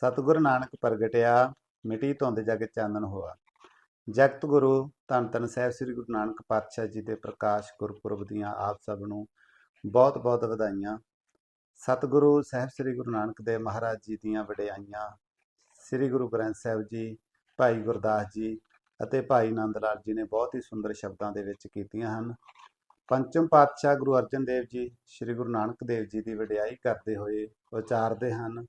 ਸਤਿਗੁਰ ਨਾਨਕ ਪ੍ਰਗਟਿਆ, ਮਿਟੀ ਧੁੰਦ ਜਗ ਚਾਨਣ ਹੋਆ। ਜਗਤ ਗੁਰੂ, ਧੰਨ ਧੰਨ ਸਾਹਿਬ ਸ੍ਰੀ ਗੁਰੂ ਨਾਨਕ ਪਾਤਸ਼ਾਹ ਜੀ ਦੇ ਪ੍ਰਕਾਸ਼ ਗੁਰਪੁਰਬ ਦੀਆਂ ਆਪ ਸਭ ਨੂੰ ਬਹੁਤ ਬਹੁਤ ਵਧਾਈਆਂ। ਸਤਿਗੁਰੂ ਸਾਹਿਬ ਸ੍ਰੀ ਗੁਰੂ ਨਾਨਕ ਦੇਵ ਮਹਾਰਾਜ ਜੀ ਦੀਆਂ ਵਡਿਆਈਆਂ, ਸ੍ਰੀ ਗੁਰੂ ਗ੍ਰੰਥ ਸਾਹਿਬ ਜੀ, ਭਾਈ ਗੁਰਦਾਸ ਜੀ ਅਤੇ ਭਾਈ ਨੰਦ ਲਾਲ ਜੀ ਨੇ ਬਹੁਤ ਹੀ ਸੁੰਦਰ ਸ਼ਬਦਾਂ ਦੇ ਵਿੱਚ ਕੀਤੀਆਂ ਹਨ। ਪੰਚਮ ਪਾਤਸ਼ਾਹ ਗੁਰੂ ਅਰਜਨ ਦੇਵ ਜੀ ਸ੍ਰੀ ਗੁਰੂ ਨਾਨਕ ਦੇਵ ਜੀ ਦੀ ਵਡਿਆਈ ਕਰਦੇ ਹੋਏ ਉਚਾਰਦੇ ਹਨ।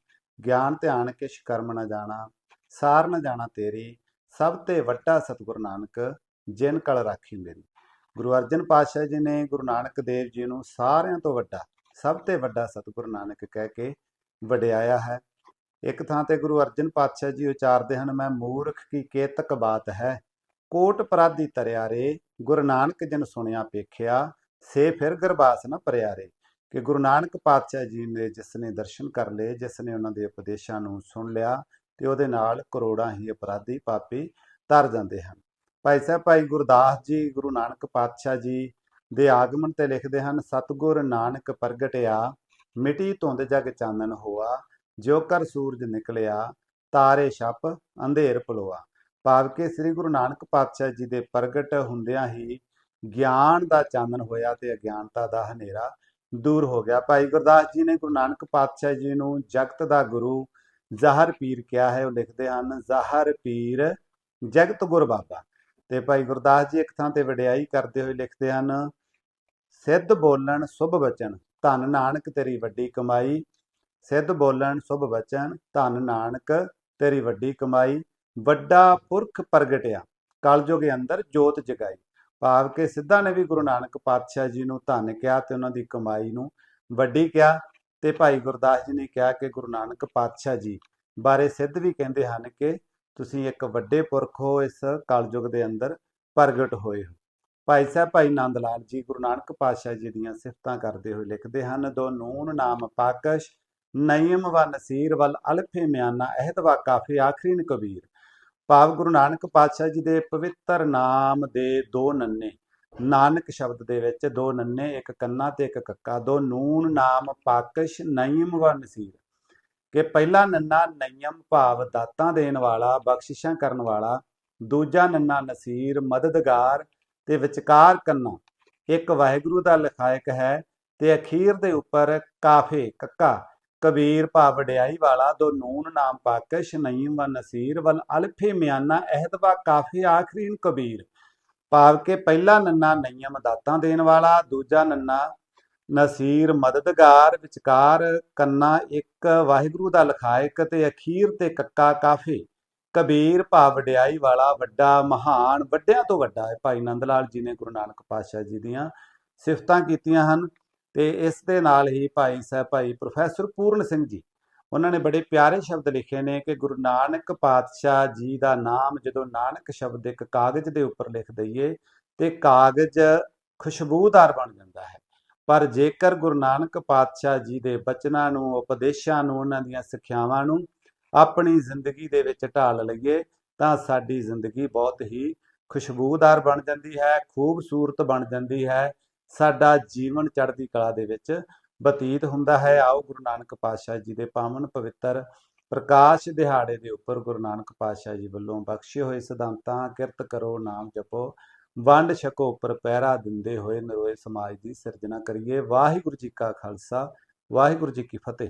ਗਿਆਨ ਧਿਆਨ ਕਿਛ ਕਰਮ ਨਾ ਜਾਣਾ, ਸਾਰ ਨਾ ਜਾਣਾ ਤੇਰੀ, ਸਭ ਤੇ ਵੱਡਾ ਸਤਿਗੁਰੂ ਨਾਨਕ ਜਿਨ ਕਲ ਰਾਖੀ ਮੇਰੀ। ਗੁਰੂ ਅਰਜਨ ਪਾਤਸ਼ਾਹ ਜੀ ਨੇ ਗੁਰੂ ਨਾਨਕ ਦੇਵ ਜੀ ਨੂੰ ਸਾਰਿਆਂ ਤੋਂ ਵੱਡਾ, ਸਭ ਤੇ ਵੱਡਾ ਸਤਿਗੁਰੂ ਨਾਨਕ ਕਹਿ ਕੇ ਵਡਿਆਇਆ ਹੈ। ਇੱਕ ਥਾਂ ਤੇ ਗੁਰੂ ਅਰਜਨ ਪਾਤਸ਼ਾਹ ਜੀ ਉਚਾਰਦੇ ਹਨ, ਮੈਂ ਮੂਰਖ ਕੀ ਕੇਤਕ ਬਾਤ ਹੈ? ਕੋਟ ਪਰਾਧੀ ਤਰਿਆਰੇ ਗੁਰੂ ਨਾਨਕ ਜਨ ਸੁਣਿਆ ਪੇਖਿਆ ਸੇ ਫਿਰ ਗਰਬਾਸ ਨਾ ਪਰਿਆਰੇ ਕਿ ਗੁਰੂ ਨਾਨਕ ਪਾਤਸ਼ਾਹ ਜੀ ਨੇ ਜਿਸ ਨੇ ਦਰਸ਼ਨ ਕਰ ਲਏ ਜਿਸ ਨੇ ਉਹਨਾਂ ਦੇ ਉਪਦੇਸ਼ਾਂ ਨੂੰ ਸੁਣ ਲਿਆ ਤੇ ਉਹਦੇ ਨਾਲ ਕਰੋੜਾਂ ਹੀ ਅਪਰਾਧੀ ਪਾਪੀ ਤਰ ਜਾਂਦੇ ਹਨ। ਭਾਈ ਸਾਹਿਬ, ਭਾਈ ਗੁਰਦਾਸ ਜੀ, ਗੁਰੂ ਨਾਨਕ ਪਾਤਸ਼ਾਹ ਜੀ ਦੇ ਆਗਮਨ ਤੇ ਲਿਖਦੇ ਹਨ, ਸਤਗੁਰ ਨਾਨਕ ਪ੍ਰਗਟਿਆ, ਮਿਟੀ ਧੁੰਦ ਜਗ ਚਾਨਣ ਹੋਆ ਜੋ ਕਰ ਸੂਰਜ ਨਿਕਲਿਆ, ਤਾਰੇ ਛਪ ਅੰਧੇਰ ਪਲੋਆ ਭਾਵ ਕਿ ਸ੍ਰੀ ਗੁਰੂ ਨਾਨਕ ਪਾਤਸ਼ਾਹ ਜੀ ਦੇ ਪ੍ਰਗਟ ਹੁੰਦਿਆਂ ਹੀ ਗਿਆਨ ਦਾ ਚਾਨਣ ਹੋਇਆ ਤੇ ਅਗਿਆਨਤਾ ਦਾ ਹਨੇਰਾ ਦੂਰ ਹੋ ਗਿਆ। ਭਾਈ ਗੁਰਦਾਸ ਜੀ ਨੇ ਗੁਰੂ ਨਾਨਕ ਪਾਤਸ਼ਾਹ ਜੀ ਨੂੰ ਜਗਤ ਦਾ ਗੁਰੂ ਜ਼ਾਹਰ ਪੀਰ ਕਿਹਾ ਹੈ। ਉਹ ਲਿਖਦੇ ਹਨ, ਜ਼ਾਹਰ ਪੀਰ ਜਗਤ ਗੁਰ ਬਾਬਾ। ਤੇ ਭਾਈ ਗੁਰਦਾਸ ਜੀ ਇੱਕ ਥਾਂ ਤੇ ਵਡਿਆਈ ਕਰਦੇ ਹੋਏ ਲਿਖਦੇ ਹਨ, ਸਿੱਧ ਬੋਲਣ ਸੁਭ ਬਚਨ, ਧੰਨ ਨਾਨਕ ਤੇਰੀ ਵੱਡੀ ਕਮਾਈ। ਸਿੱਧ ਬੋਲਣ ਸੁਭ ਬਚਨ, ਧੰਨ ਨਾਨਕ ਤੇਰੀ ਵੱਡੀ ਕਮਾਈ। ਵੱਡਾ ਪੁਰਖ ਪ੍ਰਗਟਿਆ, ਕਲਯੁਗ ਅੰਦਰ ਜੋਤ ਜਗਾਈ। ਭਾਵ ਕਿ ਸਿੱਧਾ ਨੇ ਵੀ ਗੁਰੂ ਨਾਨਕ ਪਾਤਸ਼ਾਹ ਜੀ ਨੂੰ ਧੰਨ ਕਿਹਾ ਤੇ ਉਹਨਾਂ ਦੀ ਕਮਾਈ ਨੂੰ ਵੱਡੀ ਕਿਹਾ ਤੇ ਭਾਈ ਗੁਰਦਾਸ ਜੀ ਨੇ ਕਿਹਾ ਕਿ ਗੁਰੂ ਨਾਨਕ ਪਾਤਸ਼ਾਹ ਜੀ ਬਾਰੇ ਸਿੱਧ ਵੀ ਕਹਿੰਦੇ ਹਨ ਕਿ ਤੁਸੀਂ ਇੱਕ ਵੱਡੇ ਪੁਰਖ ਹੋ, ਇਸ ਕਲਯੁਗ ਦੇ ਅੰਦਰ ਪ੍ਰਗਟ ਹੋਏ ਹੋ। ਭਾਈ ਸਾਹਿਬ, ਭਾਈ ਨੰਦ ਲਾਲ ਜੀ ਗੁਰੂ ਨਾਨਕ ਪਾਤਸ਼ਾਹ ਜੀ ਦੀਆਂ ਸਿਫਤਾਂ ਕਰਦੇ ਹੋਏ ਲਿਖਦੇ ਹਨ, ਦੋ ਨੂਨ ਨਾਮ ਪਾਕਸ਼ ਨਯਮ ਵ ਨਸੀਰ ਵਲ ਅਲਫੇ ਮਿਆਨਾ ਅਹਿਦ ਵਾ ਕਾਫੀ ਆਖਰੀਨ ਕਬੀਰ। ਭਾਵ ਗੁਰੂ ਨਾਨਕ ਪਾਤਸ਼ਾਹ ਜੀ ਦੇ ਪਵਿੱਤਰ ਨਾਮ ਦੇ ਦੋ ਨੰਨੇ, ਨਾਨਕ ਸ਼ਬਦ ਦੇ ਵਿੱਚ ਦੋ ਨੰਨੇ, ਇੱਕ ਕੰਨਾ ਤੇ ਇੱਕ ਕੱਕਾ, ਦੋ ਨੂਨ ਨਾਮ ਪਾਕਸ਼ ਨਯਮ ਵ ਨਸੀਰ ਕਿ ਪਹਿਲਾ ਨੰਨਾ ਨਯਮ ਭਾਵ ਦਾਤਾਂ ਦੇਣ ਵਾਲਾ, ਬਖਸ਼ਿਸ਼ਾਂ ਕਰਨ ਵਾਲਾ, ਦੂਜਾ ਨੰਨਾ ਨਸੀਰ ਮਦਦਗਾਰ ਤੇ ਵਿਚਕਾਰ ਕੰਨਾ। ਇੱਕ ਵਾਹਿਗੁਰੂ ਦਾ ਲਿਖਾਇਕ ਹੈ ਤੇ ਅਖੀਰ ਦੇ ਉੱਪਰ ਕਾਫੇ, ਕੱਕਾ। ਕਬੀਰ ਭਾਵ ਵਡਿਆਈ ਵਾਲਾ, ਦੋ ਨੂਨ ਨਾਮ ਪਾਕਸ਼ ਨਈਮ ਵ ਨਸੀਰ ਵਲ ਅਲਫੇ ਮਿਆਨਾ, ਅਹਿਦ ਵਾ ਕਾਫੀ ਆਖਰੀਨ ਕਬੀਰ। ਭਾਵ ਕਿ ਪਹਿਲਾ ਨੰਨਾ ਨਈਮ ਦਾਤਾਂ ਦੇਣ ਵਾਲਾ, ਦੂਜਾ ਨੰਨਾ ਨਸੀਰ ਮਦਦਗਾਰ, ਵਿਚਕਾਰ ਕੰਨਾ ਇੱਕ ਵਾਹਿਗੁਰੂ ਦਾ ਲਖਾਇਕ ਤੇ ਅਖੀਰ ਤੇ ਕੱਕਾ ਕਾਫੀ। ਕਬੀਰ ਭਾਵ ਵਡਿਆਈ ਵਾਲਾ, ਵੱਡਾ, ਮਹਾਨ, ਵੱਡਿਆਂ ਤੋਂ ਵੱਡਾ ਹੈ। ਭਾਈ ਨੰਦ ਲਾਲ ਜੀ ਨੇ ਗੁਰੂ ਨਾਨਕ ਪਾਤਸ਼ਾਹ ਜੀ ਦੀਆਂ ਸਿਫਤਾਂ ਕੀਤੀਆਂ ਹਨ। ਤੇ ਇਸ ਦੇ ਨਾਲ ਹੀ ਭਾਈ ਸਾਹਿਬ ਭਾਈ ਪ੍ਰੋਫੈਸਰ ਪੂਰਨ ਸਿੰਘ ਜੀ, ਉਹਨਾਂ ਨੇ ਬੜੇ ਪਿਆਰੇ ਸ਼ਬਦ ਲਿਖੇ ਨੇ ਕਿ ਗੁਰੂ ਨਾਨਕ ਪਾਤਸ਼ਾਹ ਜੀ ਦਾ ਨਾਮ ਜਦੋਂ ਨਾਨਕ ਸ਼ਬਦ ਇੱਕ ਕਾਗਜ਼ ਦੇ ਉੱਪਰ ਲਿਖ ਦਈਏ ਤੇ ਕਾਗਜ਼ ਖੁਸ਼ਬੂਦਾਰ ਬਣ ਜਾਂਦਾ ਹੈ। ਪਰ ਜੇਕਰ ਗੁਰੂ ਨਾਨਕ ਪਾਤਸ਼ਾਹ ਜੀ ਦੇ ਬਚਨਾਂ ਨੂੰ, ਉਪਦੇਸ਼ਾਂ ਨੂੰ, ਉਹਨਾਂ ਦੀਆਂ ਸਿੱਖਿਆਵਾਂ ਨੂੰ ਆਪਣੀ ਜ਼ਿੰਦਗੀ ਦੇ ਵਿੱਚ ਢਾਲ ਲਈਏ ਤਾਂ ਸਾਡੀ ਜ਼ਿੰਦਗੀ ਬਹੁਤ ਹੀ ਖੁਸ਼ਬੂਦਾਰ ਬਣ ਜਾਂਦੀ ਹੈ, ਖੂਬਸੂਰਤ ਬਣ ਜਾਂਦੀ ਹੈ ਸਾਡਾ ਜੀਵਨ ਚੜ੍ਹਦੀ ਕਲਾ ਦੇ ਵਿੱਚ ਬਤੀਤ ਹੁੰਦਾ ਹੈ। ਆਓ ਗੁਰੂ ਨਾਨਕ ਪਾਤਸ਼ਾਹ ਜੀ ਦੇ ਪਾਵਨ ਪਵਿੱਤਰ ਪ੍ਰਕਾਸ਼ ਦਿਹਾੜੇ ਦੇ ਉੱਪਰ ਗੁਰੂ ਨਾਨਕ ਪਾਤਸ਼ਾਹ ਜੀ ਵੱਲੋਂ ਬਖਸ਼ੇ ਹੋਏ ਸਿਧਾਂਤਾਂ, ਕਿਰਤ ਕਰੋ, ਨਾਮ ਜਪੋ, ਵੰਡ ਛਕੋ, ਉੱਪਰ ਪਹਿਰਾ ਦਿੰਦੇ ਹੋਏ ਨਰੋਏ ਸਮਾਜ ਦੀ ਸਿਰਜਣਾ ਕਰੀਏ। ਵਾਹਿਗੁਰੂ ਜੀ ਕਾ ਖਾਲਸਾ, ਵਾਹਿਗੁਰੂ ਜੀ ਕੀ ਫਤਿਹ।